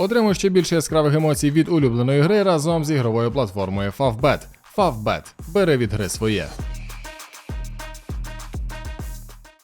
Отримуй ще більше яскравих емоцій від улюбленої гри разом з ігровою платформою Favbet. Favbet. Бери від гри своє.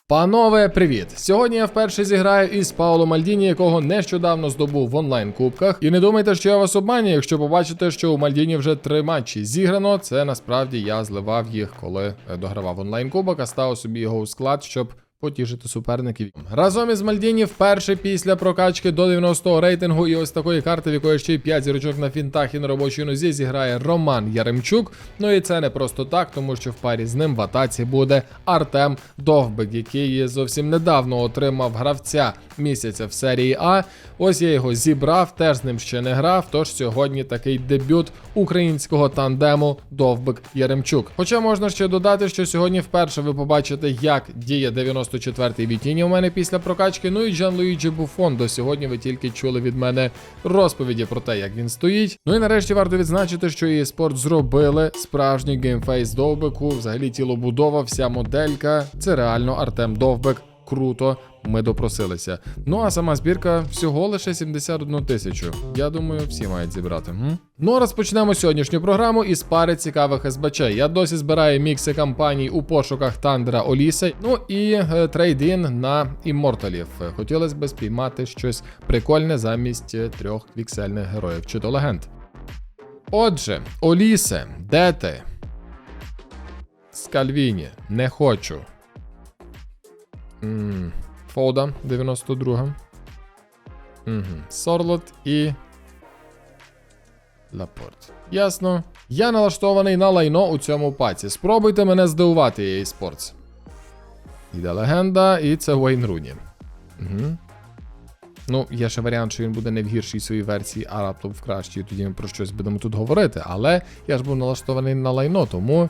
Панове, привіт! Сьогодні я вперше зіграю із Пауло Мальдіні, якого нещодавно здобув в онлайн-кубках. І не думайте, що я вас обманюю, якщо побачите, що у Мальдіні вже три матчі зіграно. Це насправді я зливав їх, коли догравав онлайн-кубок, а ставив собі його у склад, щоб. Потішити суперників разом із Мальдіні вперше після прокачки до 90-го рейтингу і ось такої карти, в якої ще й 5 зірочок на фінтах і на робочій нозі зіграє Роман Яремчук. Ну і це не просто так, тому що в парі з ним в атаці буде Артем Довбик, який зовсім недавно отримав гравця місяця в серії А. Ось я його зібрав, теж з ним ще не грав. Тож сьогодні такий дебют українського тандему Довбик Яремчук. Хоча можна ще додати, що сьогодні вперше ви побачите, як діє 94-й Вітіні у мене після прокачки. Ну і Джан Луїджі Буфон. До сьогодні ви тільки чули від мене розповіді про те, як він стоїть. Ну і нарешті варто відзначити, що її спорт зробили справжній геймфейс Довбику. Взагалі тілобудова, вся моделька. Це реально Артем Довбик. Круто, ми допросилися. Ну а сама збірка всього лише 71 тисячу. Я думаю, всі мають зібрати. М? Ну а розпочнемо сьогоднішню програму із пари цікавих СБЧ. Я досі збираю мікси кампаній у пошуках Тандера Оліса. Ну і е, трейдін на імморталів. Хотілося б спіймати щось прикольне замість е, трьох віксельних героїв чи то легенд. Отже, Олісе, де ти? Скальвіні, не хочу. М, Фода 92. Угу. Сорлот і. Лапорт. Ясно. Я налаштований на лайно у цьому паці. Спробуйте мене здивувати, EA Sports. Іде легенда, і це Вейн Руні. Угу. Ну, є ще варіант, що він буде не в гіршій своїй версії, а раптом в кращій, тоді ми про щось будемо тут говорити. Але я ж був налаштований на лайно, тому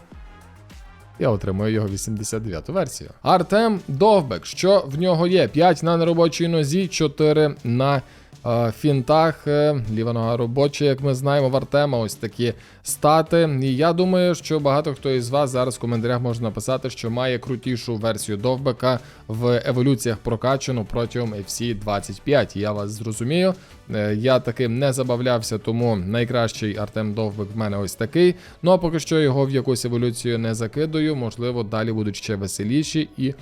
я отримую його 89-ту версію. Артем Довбек. Що в нього є? 5 на неробочій нозі, 4 на фінтах. Е, ліва нога робоча, як ми знаємо, в Артема ось такі стати. І я думаю, що багато хто із вас зараз в коментарях може написати, що має крутішу версію Довбека в еволюціях прокачану протягом FC 25. Я вас зрозумію. Е, Я таким не забавлявся, тому найкращий Артем Довбик в мене ось такий. Ну а поки що його в якусь еволюцію не закидую. Можливо, далі будуть ще веселіші і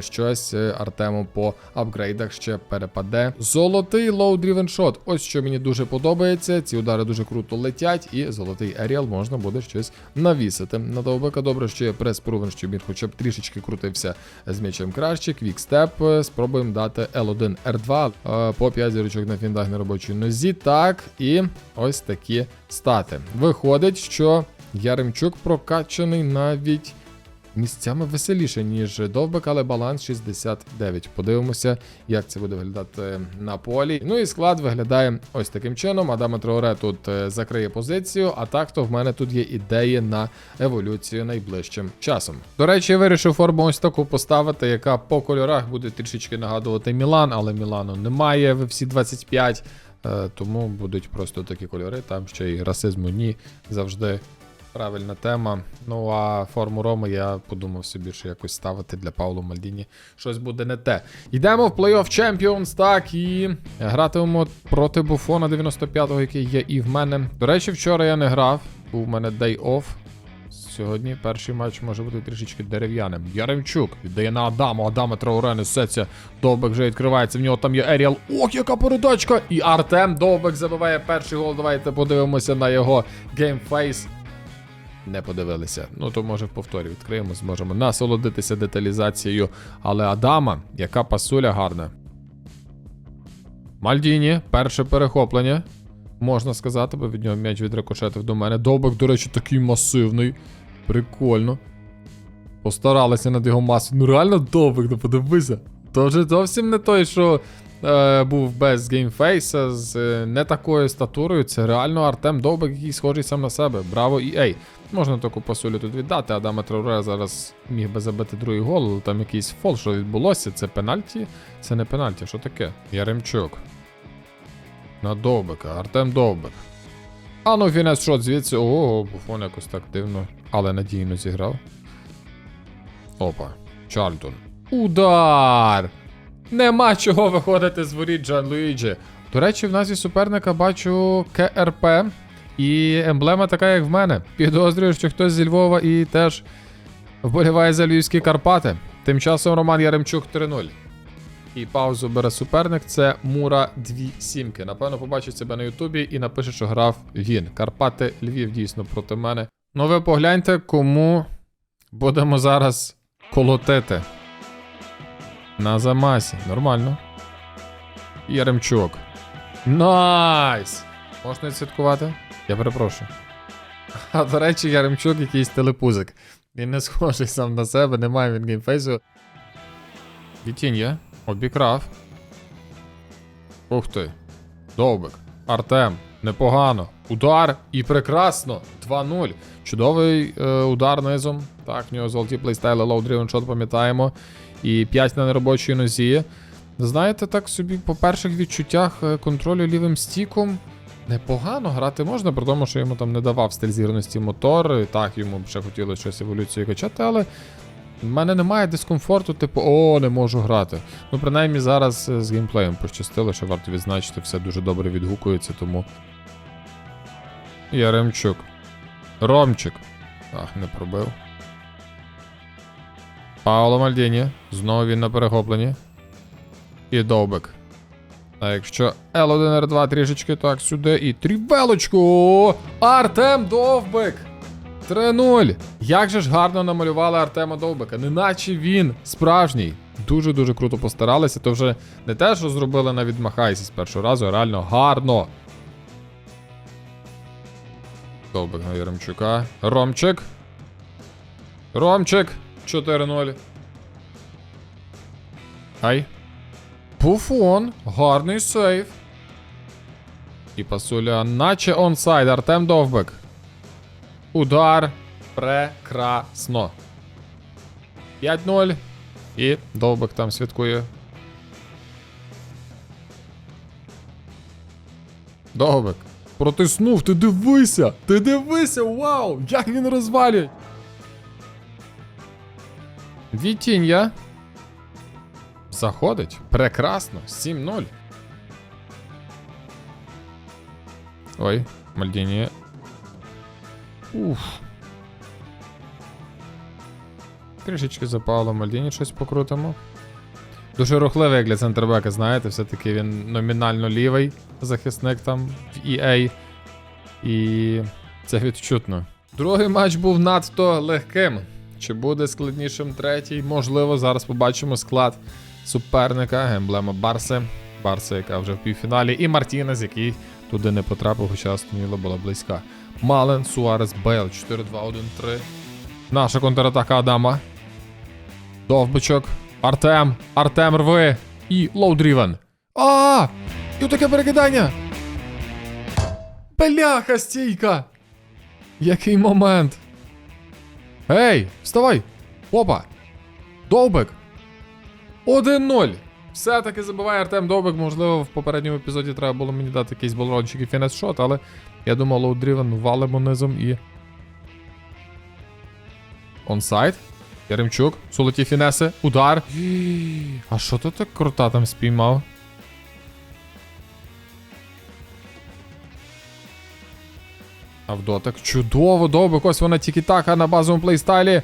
щось е, Артему по апгрейдах ще перепаде. Золотий Driven Shot. Ось що мені дуже подобається. Ці удари дуже круто летять, і золотий Еріал можна буде щось навісити. На Довбика добре, що є прес провен, щоб він хоча б трішечки крутився з м'ячем краще. Квікстеп. Е, Спробуємо дати L1 R2 е, по 5 зірочок на фіндах на робочій нозі. Так, і ось такі стати. Виходить, що Яремчук прокачаний навіть місцями веселіше, ніж Довбик, але баланс 69. Подивимося, як це буде виглядати на полі. Ну і склад виглядає ось таким чином. Адама Троуре тут е, закриє позицію, а так то в мене тут є ідеї на еволюцію найближчим часом. До речі, я вирішив форму ось таку поставити, яка по кольорах буде трішечки нагадувати Мілан, але Мілану немає в всі 25. е, Тому будуть просто такі кольори, там ще й расизму ні завжди Правильна тема. Ну а форму Роми я подумав собі, що якось ставити для Пауло Мальдіні щось буде не те. Йдемо в Playoff Champions, так, і гратимемо проти Буфона 95-го, який є і в мене. До речі, вчора я не грав, був в мене day off. Сьогодні перший матч може бути трішечки дерев'яним. Яремчук віддає на Адаму. Адама Трауре несеться. Довбек вже відкривається. В нього там є Еріал. Ох, яка передачка! І Артем Довбек забиває перший гол. Давайте подивимося на його геймфейс. Не подивилися. Ну то може в повторі відкриємо, зможемо насолодитися деталізацією. Але Адама, яка пасуля гарна. Мальдіні, перше перехоплення. Можна сказати, бо від нього м'яч відрикошетив до мене. Довбик, до речі, такий масивний. Прикольно. Постаралися над його масою. Ну реально довбик, ну подивися. То вже зовсім не той, що е, був без геймфейса, з е, не такою статурою. Це реально Артем Довбик, який схожий сам на себе. Браво EA. Можна таку пасулю тут віддати. Адама Трауре зараз міг би забити другий гол, але там якийсь фол, що відбулося. Це пенальті? Це не пенальті, що таке? Яремчук. На Довбика, Артем Довбик. А ну фінес шот звідси. Ого, буфон якось так дивно, але надійно зіграв. Опа. Чарльтон. Удар! Нема чого виходити з воріт Джан Луїджі. До речі, в нас назві суперника бачу КРП. І емблема така, як в мене. Підозрюю, що хтось зі Львова і теж вболіває за львівські Карпати. Тим часом Роман Яремчук 3-0. І паузу бере суперник. Це Мура 2 сімки. Напевно, побачить себе на Ютубі і напише, що грав він. Карпати Львів дійсно проти мене. Ну ви погляньте, кому будемо зараз колотити. На замасі. Нормально. Яремчук. Найс! Можна відсвяткувати? Я перепрошую. А до речі, Яремчук якийсь телепузик. Він не схожий сам на себе, немає він геймфейсу. Вітіння. Обікрав. Ух ти. Довбик. Артем. Непогано. Удар і прекрасно. 2-0. Чудовий е, удар низом. Так, в нього золоті плейстайли, лоу дрівен шот пам'ятаємо. І 5 на неробочій нозі. Знаєте, так собі по перших відчуттях е, контролю лівим стіком непогано грати можна, при тому, що йому там не давав стиль зірності мотор. і Так, йому ще хотілося щось еволюцію качати, але в мене немає дискомфорту, типу, о, не можу грати. Ну, принаймні зараз е, з геймплеєм пощастило, що варто відзначити, все дуже добре відгукується, тому. Яремчук. Ромчик. Ах, не пробив. Пауло Мальдіні. Знову він на перехопленні. І довбик. А якщо L1, R2 трішечки так сюди і трівелочку. Артем Довбик. 3-0. Як же ж гарно намалювали Артема Довбика, неначе він справжній. Дуже-дуже круто постаралися. То вже не те, що зробили на відмахайся з першого разу, а реально гарно. Довбик на Яремчука. Ромчик. Ромчик. 4-0. Ай. Буфон. Гарний сейв. І пасуля, наче онсайд. Артем Довбик. Удар. Прекрасно. 5-0. І Довбик там святкує. Довбик. Протиснув, ти дивися! Ти дивися! Вау! Як він розвалює! Вітіння. Заходить. Прекрасно. 7-0. Ой, Мальдіні. Уф. Трішечки запало, Мальдіні щось покрутимо. Дуже рухливий, як для центрбека, знаєте, все-таки він номінально лівий захисник там в EA. І це відчутно. Другий матч був надто легким. Чи буде складнішим третій? Можливо, зараз побачимо склад суперника, емблема Барси. Барса, яка вже в півфіналі, і Мартінес, який туди не потрапив, хоча Астонвілла була близька. Мален, Суарес, Бейл, 4-2-1-3. Наша контратака Адама. Довбичок. Артем. Артем рви. І Лоудрівен. А! І таке перекидання. Бляха, стійка! Який момент. Ей, вставай! Опа! Довбик! 1-0. Все-таки забиває Артем Довбик. Можливо, в попередньому епізоді треба було мені дати якийсь болрончик і фінес шот, але я думав, лоудрівен валимо низом і. Онсайд. Яремчук. Золоті фінеси. Удар. А що ти так крута там спіймав? А в дотик. Чудово, Довбик. Ось вона тільки так, на базовому плейстайлі.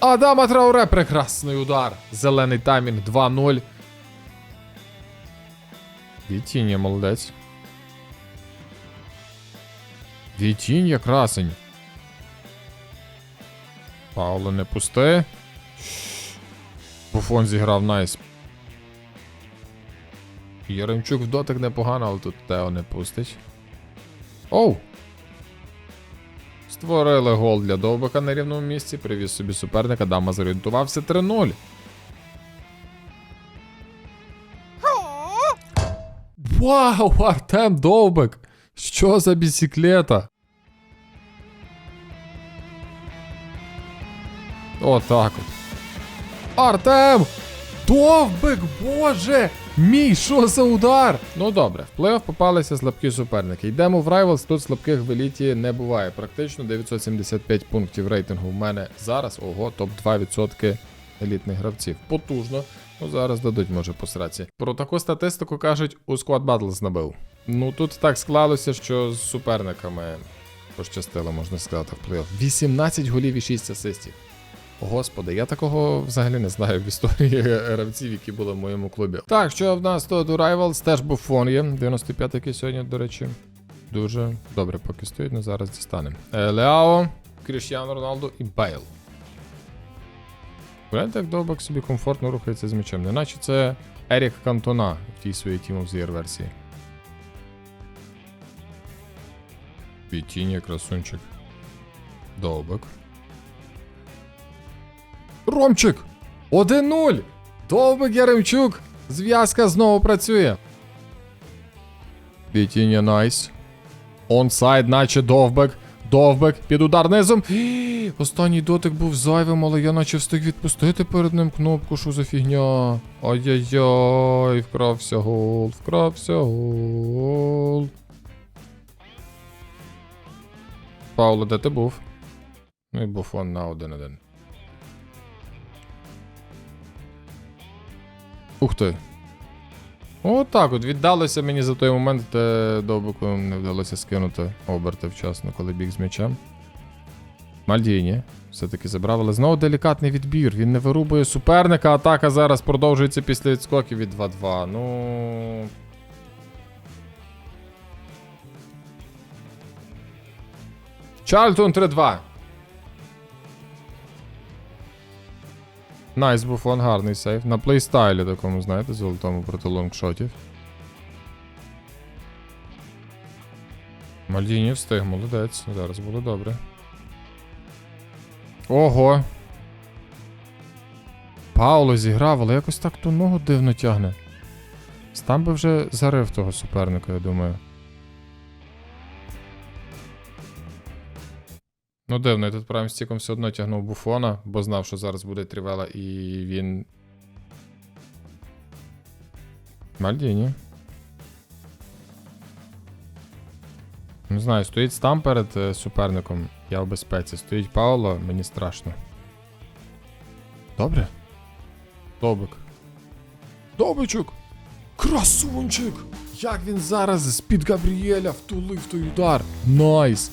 Адама Трауре, прекрасний удар. Зелений таймінг 2-0. Вітіння, молодець. Вітіння, красень. Пауло не пусте. Буфон зіграв найс. Яремчук в дотик непогано, але тут Тео не пустить. Оу! Створили гол для Довбика на рівному місці, привіз собі суперника, Дама зорієнтувався 3-0. Вау, Артем Довбик! Що за бісіклета? Отак от. Артем! Довбик, боже! Мій, що за удар? Ну добре, в плей-офф попалися слабкі суперники. Йдемо в Rivals, тут слабких в еліті не буває. Практично 975 пунктів рейтингу в мене зараз. Ого, топ 2% елітних гравців. Потужно. Ну зараз дадуть, може, по сраці. Про таку статистику кажуть, у Squad Battles набив. Ну тут так склалося, що з суперниками пощастило, можна сказати, в плей-офф. 18 голів і 6 асистів. Господи, я такого взагалі не знаю в історії гравців, які були в моєму клубі. Так, що в нас тут у Rivals теж був фон є. 95 який сьогодні, до речі. Дуже добре поки стоїть, але зараз дістанемо. Е, Леао, Кріштіану Роналду і Бейл. Гляньте, як довбак собі комфортно рухається з м'ячем. Неначе це Ерік Кантона в тій своїй Team of the версії. Пітіння, красунчик. Довбак. Ромчик! 1-0! Довбик Яремчук! Зв'язка знову працює. Пітіння найс. Онсайд, наче довбек. Довбек під удар низом. Ій, Останній дотик був зайвим, але я наче встиг відпустити перед ним кнопку, що за фігня. Ай-яй-яй, вкрався гол, вкрався гол. Пауло, де ти був? Ну і буфон на 1-1. Ух ти. Отак от віддалося мені за той момент, де довбику не вдалося скинути оберти вчасно, коли біг з м'ячем. Мальдіні все-таки забрав, але знову делікатний відбір. Він не вирубує суперника. Атака зараз продовжується після відскоків від 2-2. Ну. Чарльтон 3-2. Найс буфон, гарний сейф. На плейстайлі такому, знаєте, золотому проти лонгшотів. Мальдіні встиг, молодець. Зараз було добре. Ого. Пауло зіграв, але якось так ту ногу дивно тягне. Стам би вже зарив того суперника, я думаю. Ну, дивно, я тут правим стіком все одно тягнув буфона, бо знав, що зараз буде трівела, і він. Мальдіні. Не знаю, стоїть стам перед е, суперником. Я в безпеці. Стоїть Пауло, мені страшно. Добре. Добик. Добичок! Красунчик! Як він зараз з-під Габріеля втулив той удар. Найс!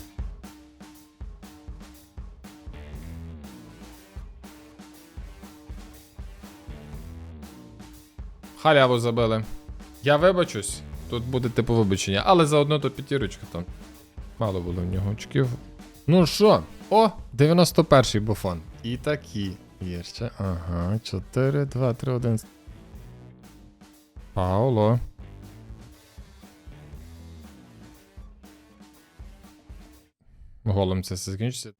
Халяву забили. Я вибачусь. Тут буде типу вибачення, але заодно то п'ятірочка там. Мало було в нього очків. Ну що? О, 91-й буфон. І такі. Є ще. Ага, 4, 2, 3, 1. Пауло. Голом це все закінчиться.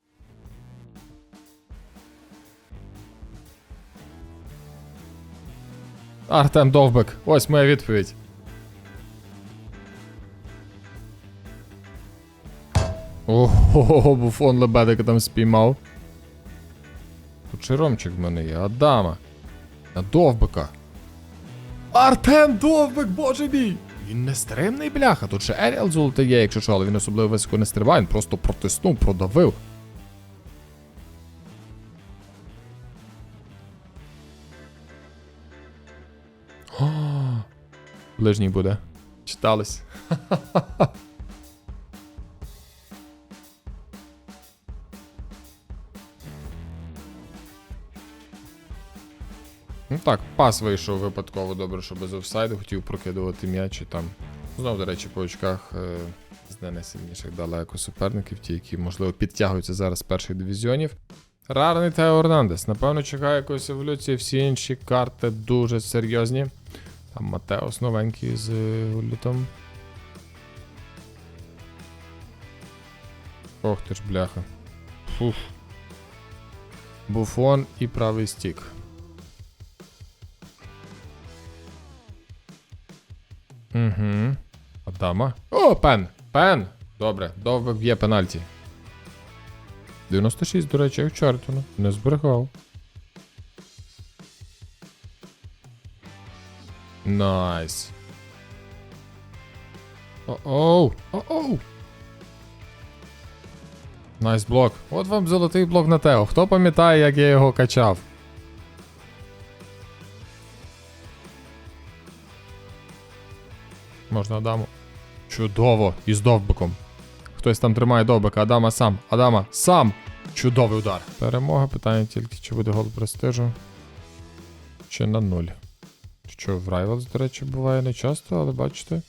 Артем Довбек. Ось моя відповідь. Ого, буфон лебедика там спіймав. Тут ще Ромчик в мене є, Адама. На Довбика. Артем Довбик, боже мій! Він не стримний бляха, тут ще Еріал золотий є, якщо що, але він особливо високо не стрибає, він просто протиснув, продавив. Ближній буде. Читались. Ну так, пас вийшов випадково добре, що без офсайду, хотів прокидувати м'яч і там. Знов, до речі, по очках е, з не найсильніших далеко суперників, ті, які, можливо, підтягуються зараз з перших дивізіонів. Рарний Тео Орнандес. Напевно, чекає якоїсь еволюції. Всі інші карти дуже серйозні. Там Матеос новенький з е, Гулітом. Ох ти ж, бляха. Фух. Буфон і правий стік. Угу. Адама. О, пен! Пен! Добре, довбик б'є пенальті. 96, до речі, як Чартона. Не зберегав. Найс. Оу! оу. Найс блок. От вам золотий блок на Тео. Хто пам'ятає, як я його качав? Можна Адаму. Чудово! І з довбиком. Хтось там тримає довбика. Адама сам. Адама сам! Чудовий удар. Перемога. Питання тільки, чи буде гол престижу. Чи на нуль. Що в Rivals, до речі, буває не часто, але бачите.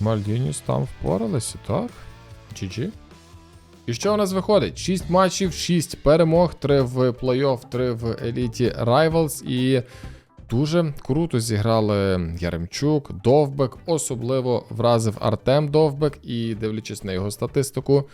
Мальдініс там впоралися, так? GG. І що у нас виходить? 6 матчів, 6 перемог, 3 в плей-офф, 3 в еліті Rivals. І дуже круто зіграли Яремчук, Довбек. Особливо вразив Артем Довбек. І дивлячись на його статистику,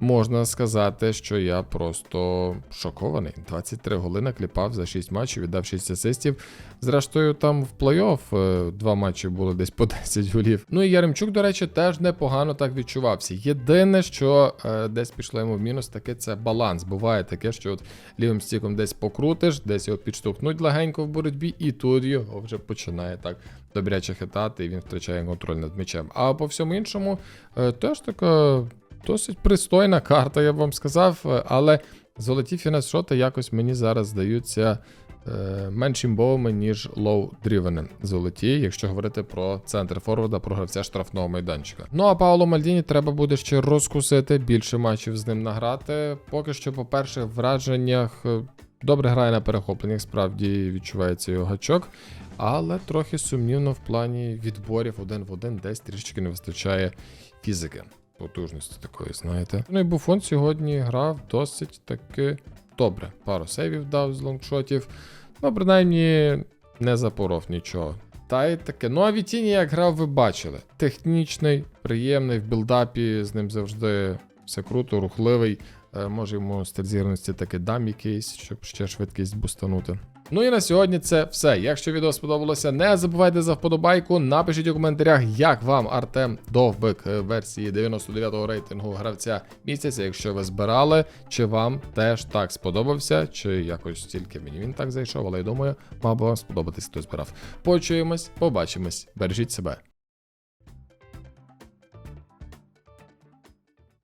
можна сказати, що я просто шокований. 23 голи накліпав за 6 матчів, віддав 6 асистів. Зрештою, там в плей-офф е, два матчі було десь по 10 голів. Ну і Яремчук, до речі, теж непогано так відчувався. Єдине, що е, десь пішло йому в мінус, таке це баланс. Буває таке, що от лівим стіком десь покрутиш, десь його підштовхнуть легенько в боротьбі, і тут його вже починає так добряче хитати, і він втрачає контроль над м'ячем. А по всьому іншому, е, теж така досить пристойна карта, я б вам сказав, е, але золоті фінес-шоти якось мені зараз здаються е, менш імбовими, ніж лоу дрівени золоті, якщо говорити про центр форварда, про гравця штрафного майданчика. Ну а Пауло Мальдіні треба буде ще розкусити, більше матчів з ним награти. Поки що, по перших враженнях, е, добре грає на перехопленнях, справді відчувається його гачок. Але трохи сумнівно в плані відборів один в один, десь трішечки не вистачає фізики потужності такої, знаєте. Ну і Буфон сьогодні грав досить таки добре. Пару сейвів дав з лонгшотів. Ну, принаймні, не запоров нічого. Та й таке. Ну, а Вітіні, як грав, ви бачили. Технічний, приємний, в білдапі з ним завжди все круто, рухливий. Е, може йому стиль зірності таки дам якийсь, щоб ще швидкість бустанути. Ну і на сьогодні це все. Якщо відео сподобалося, не забувайте за вподобайку. Напишіть у коментарях, як вам Артем Довбик е, версії 99-го рейтингу гравця місяця, якщо ви збирали, чи вам теж так сподобався, чи якось тільки мені він так зайшов, але я думаю, мав би вам сподобатись, хто збирав. Почуємось, побачимось, бережіть себе.